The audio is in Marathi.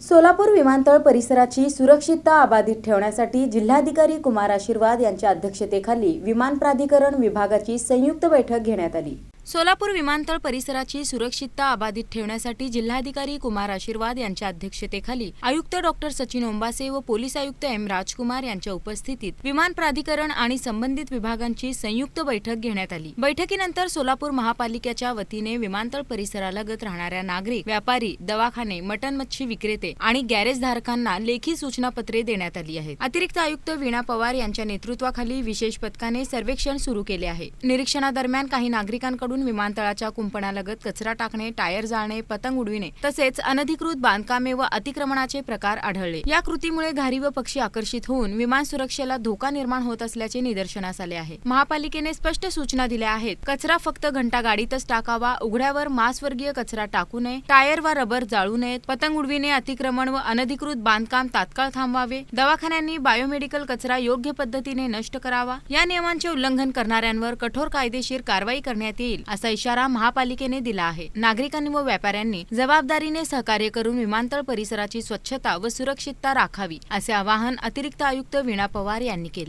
सोलापूर विमानतळ परिसराची सुरक्षितता अबाधित ठेवण्यासाठी जिल्हाधिकारी कुमार आशीर्वाद यांच्या अध्यक्षतेखाली विमान प्राधिकरण विभागाची संयुक्त बैठक घेण्यात आली. सोलापूर विमानतळ परिसराची सुरक्षितता अबाधित ठेवण्यासाठी जिल्हाधिकारी कुमार आशीर्वाद यांच्या अध्यक्षतेखाली आयुक्त डॉक्टर सचिन ओंबासे व पोलीस आयुक्त एम. राजकुमार यांच्या उपस्थितीत विमान प्राधिकरण आणि संबंधित विभागांची संयुक्त बैठक घेण्यात आली. बैठकीनंतर सोलापूर महापालिकेच्या वतीने विमानतळ परिसरालगत राहणाऱ्या नागरिक व्यापारी दवाखाने मटन मच्छी विक्रेते आणि गॅरेज धारकांना लेखी सूचनापत्रे देण्यात आली आहेत. अतिरिक्त आयुक्त वीणा पवार यांच्या नेतृत्वाखाली विशेष पथकाने सर्वेक्षण सुरू केले आहे. निरीक्षणादरम्यान काही नागरिकांकडून विमानतळाच्या कुंपणालगत कचरा टाकणे टायर जाळणे पतंग उडविणे तसेच अनधिकृत बांधकामे व अतिक्रमणाचे प्रकार आढळले. या कृतीमुळे घारी व पक्षी आकर्षित होऊन विमान सुरक्षेला धोका निर्माण होत असल्याचे निदर्शनास आले आहे. महापालिकेने स्पष्ट सूचना दिल्या आहेत. कचरा फक्त घंटा गाडीतच टाकावा उघड्यावर मांसवर्गीय कचरा टाकू नये टायर वा रबर जाळू नयेत पतंग उडविणे अतिक्रमण व अनधिकृत बांधकाम तात्काळ थांबवावे दवाखान्यांनी बायोमेडिकल कचरा योग्य पद्धतीने नष्ट करावा या नियमांचे उल्लंघन करणाऱ्यांवर कठोर कायदेशीर कारवाई करण्यात येईल. असा इशारा महापालिकेने दिला आहे. नागरिकांनी व व्यापाऱ्यांनी जबाबदारीने सहकार्य करून विमानतळ परिसराची स्वच्छता व सुरक्षितता राखावी असे आवाहन अतिरिक्त आयुक्त वीणा पवार यांनी केले.